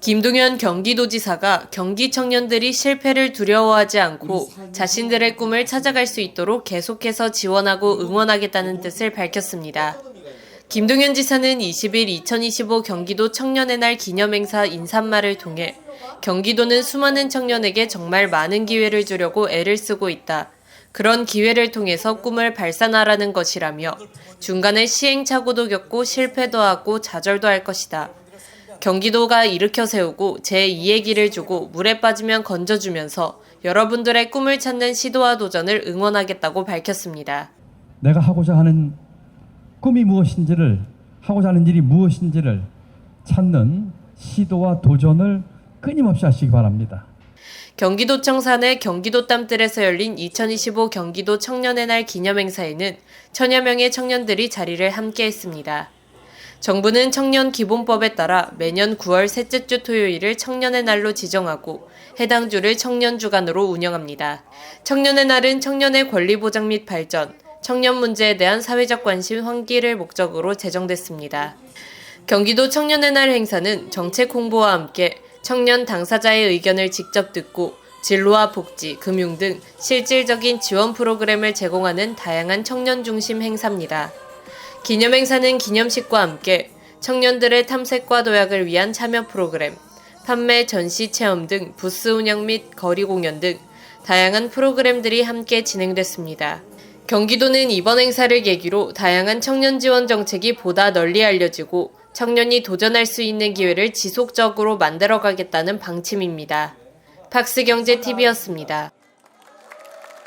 김동연 경기도지사가 경기 청년들이 실패를 두려워하지 않고 자신들의 꿈을 찾아갈 수 있도록 계속해서 지원하고 응원하겠다는 뜻을 밝혔습니다. 김동연 지사는 20일 2025 경기도 청년의 날 기념행사 인사말을 통해 경기도는 수많은 청년에게 정말 많은 기회를 주려고 애를 쓰고 있다. 그런 기회를 통해서 꿈을 발산하라는 것이라며 중간에 시행착오도 겪고 실패도 하고 좌절도 할 것이다. 경기도가 일으켜 세우고 제2의 길을 주고 물에 빠지면 건져주면서 여러분들의 꿈을 찾는 시도와 도전을 응원하겠다고 밝혔습니다. 내가 하고자 하는 꿈이 무엇인지를 하고자 하는 일이 무엇인지를 찾는 시도와 도전을 끊임없이 하시기 바랍니다. 경기도청 산의 경기도 땀들에서 열린 2025 경기도 청년의 날 기념 행사에는 천여 명의 청년들이 자리를 함께 했습니다. 정부는 청년 기본법에 따라 매년 9월 셋째 주 토요일을 청년의 날로 지정하고 해당 주를 청년 주간으로 운영합니다. 청년의 날은 청년의 권리 보장 및 발전, 청년 문제에 대한 사회적 관심 환기를 목적으로 제정됐습니다. 경기도 청년의 날 행사는 정책 홍보와 함께 청년 당사자의 의견을 직접 듣고 진로와 복지, 금융 등 실질적인 지원 프로그램을 제공하는 다양한 청년 중심 행사입니다. 기념행사는 기념식과 함께 청년들의 탐색과 도약을 위한 참여 프로그램, 판매, 전시 체험 등 부스 운영 및 거리 공연 등 다양한 프로그램들이 함께 진행됐습니다. 경기도는 이번 행사를 계기로 다양한 청년 지원 정책이 보다 널리 알려지고 청년이 도전할 수 있는 기회를 지속적으로 만들어가겠다는 방침입니다. 팍스경제TV였습니다.